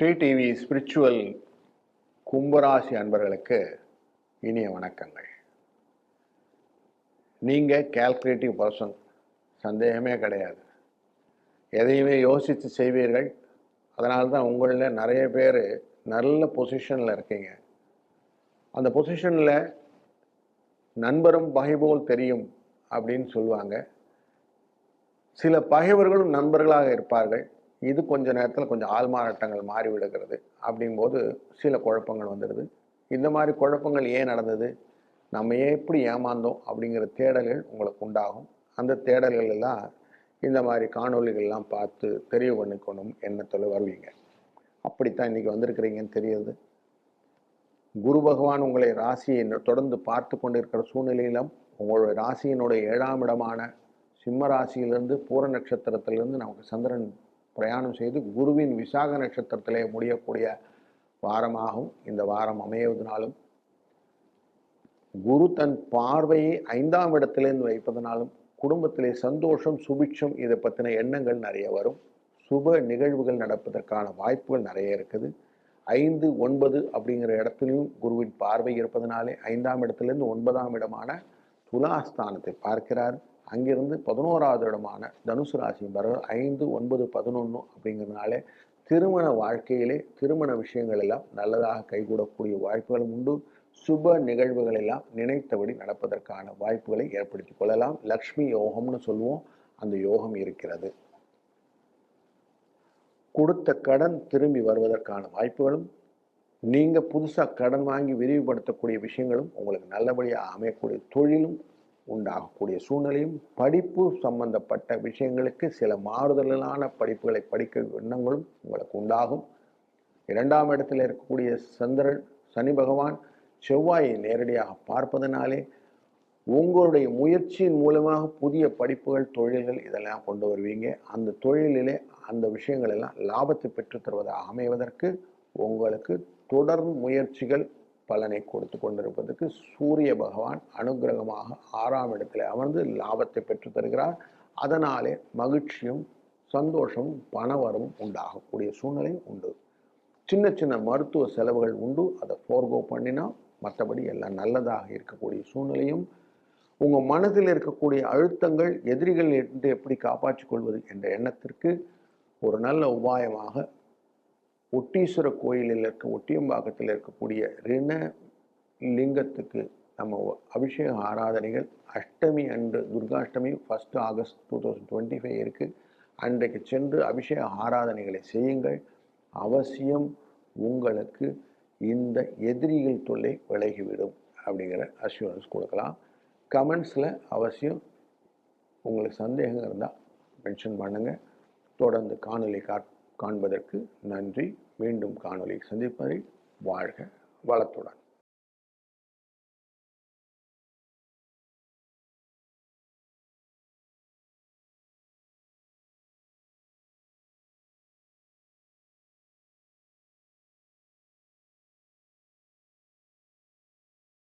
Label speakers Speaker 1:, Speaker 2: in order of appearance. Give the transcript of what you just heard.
Speaker 1: Sri TV spiritual கும்பராசி அன்பர்களுக்கு இனிய வணக்கங்கள். நீங்கள் கேல்குலேட்டிவ் பர்சன் சந்தேகமே கிடையாது. எதையுமே யோசித்து செய்வீர்கள். அதனால தான் உங்களில் நிறைய பேர் நல்ல பொசிஷனில் இருக்கீங்க. அந்த பொசிஷனில் நண்பரும் பகைபோல் தெரியும் அப்படின்னு சொல்லுவாங்க. சில பகைவர்களும் நண்பர்களாக இருப்பார்கள். இது கொஞ்ச நேரத்தில் கொஞ்சம் ஆள்மாறாட்டங்கள் மாறி விடுகிறது அப்படிங்கும்போது சில குழப்பங்கள் வந்துடுது. இந்த மாதிரி குழப்பங்கள் ஏன் நடந்தது? நம்ம ஏன் எப்படி ஏமாந்தோம் அப்படிங்கிற தேடல்கள் உங்களுக்கு உண்டாகும். அந்த தேடல்கள் எல்லாம் இந்த மாதிரி காணொளிகள்லாம் பார்த்து தெரிவு பண்ணிக்கணும் எண்ணத்தில் வருவீங்க. அப்படித்தான் இன்னைக்கு வந்திருக்கிறீங்கன்னு தெரியுது. குரு பகவான் உங்களை ராசியை தொடர்ந்து பார்த்து கொண்டிருக்கிற சூழ்நிலையிலும் உங்களுடைய ராசியினுடைய ஏழாம் இடமான சிம்ம ராசியிலிருந்து பூர நட்சத்திரத்திலிருந்து நமக்கு சந்திரன் பிரயாணம் செய்து குருவின் விசாக நட்சத்திரத்திலே முடியக்கூடிய வாரமாகும் இந்த வாரம் அமையவதனாலும் குரு தன் பார்வையை ஐந்தாம் இடத்திலிருந்து வைப்பதனாலும் குடும்பத்திலே சந்தோஷம் சுபிட்சம் இதை பற்றின எண்ணங்கள் நிறைய வரும். சுப நிகழ்வுகள் நடப்பதற்கான வாய்ப்புகள் நிறைய இருக்குது. ஐந்து ஒன்பது அப்படிங்கிற இடத்துலையும் குருவின் பார்வை இருப்பதனாலே ஐந்தாம் இடத்திலிருந்து ஒன்பதாம் இடமான துலாஸ்தானத்தை பார்க்கிறார். அங்கிருந்து பதினோராவது இடமான தனுசு ராசி வர ஐந்து ஒன்பது பதினொன்று அப்படிங்கிறதுனாலே திருமண வாழ்க்கையிலே திருமண விஷயங்கள் எல்லாம் நல்லதாக கைகூடக்கூடிய வாய்ப்புகளும் உண்டு. சுப நிகழ்வுகள் எல்லாம் நினைத்தபடி நடப்பதற்கான வாய்ப்புகளை ஏற்படுத்திக் கொள்ளலாம். லக்ஷ்மி யோகம்னு சொல்லுவோம். அந்த யோகம் இருக்கிறது. கொடுத்த கடன் திரும்பி வருவதற்கான வாய்ப்புகளும் நீங்கள் புதுசாக கடன் வாங்கி விரிவுபடுத்தக்கூடிய விஷயங்களும் உங்களுக்கு நல்லபடியாக அமையக்கூடிய தொழிலும் உண்டாகக்கூடிய சூழ்நிலையும் படிப்பு சம்பந்தப்பட்ட விஷயங்களுக்கு சில மாறுதலான படிப்புகளை படிக்க எண்ணங்களும் உங்களுக்கு உண்டாகும். இரண்டாம் இடத்தில் இருக்கக்கூடிய சந்திரன் சனி பகவான் செவ்வாயை நேரடியாக பார்ப்பதனாலே உங்களுடைய முயற்சியின் மூலமாக புதிய படிப்புகள் தொழில்கள் இதெல்லாம் கொண்டு வருவீங்க. அந்த தொழிலிலே அந்த விஷயங்கள் எல்லாம் லாபத்தை பெற்றுத் தருவதாக அமைவதற்கு உங்களுக்கு தொடர் முயற்சிகள் பலனை கொடுத்து கொண்டிருப்பதற்கு சூரிய பகவான் அனுகிரகமாக ஆறாம் இடத்தில் அமர்ந்து லாபத்தை பெற்று தருகிறார். அதனாலே மகிழ்ச்சியும் சந்தோஷமும் பணவரும் உண்டாகக்கூடிய சூழ்நிலை உண்டு. சின்ன சின்ன மருத்துவ செலவுகள் உண்டு. அதை ஃபோர்கோ பண்ணினா மற்றபடி எல்லாம் நல்லதாக இருக்கக்கூடிய சூழ்நிலையும் உங்கள் மனதில் இருக்கக்கூடிய அழுத்தங்கள் எதிரிகள் இருந்து எப்படி காப்பாற்றிக் கொள்வது என்ற எண்ணத்திற்கு ஒரு நல்ல உபாயமாக ஒட்டீஸ்வர கோயிலில் இருக்க ஒட்டியம்பாக்கத்தில் இருக்கக்கூடிய ரிண லிங்கத்துக்கு நம்ம அபிஷேக ஆராதனைகள் அஷ்டமி அன்று Durgashtami first August two thousand twenty five இருக்குது அன்றைக்கு சென்று அபிஷேக ஆராதனைகளை செய்யுங்கள். அவசியம் உங்களுக்கு இந்த எதிரிகள் தொல்லை விலகிவிடும் அப்படிங்கிற அஷ்யூரன்ஸ் கொடுக்கலாம். கமெண்ட்ஸில் அவசியம் உங்களுக்கு சந்தேகம் இருந்தால் மென்ஷன் பண்ணுங்கள் தொடர்ந்து காணொலி காட் காண்பதற்கு நன்றி. மீண்டும் காணொலி சந்திப்பதை வாழ்க வளத்துடன்.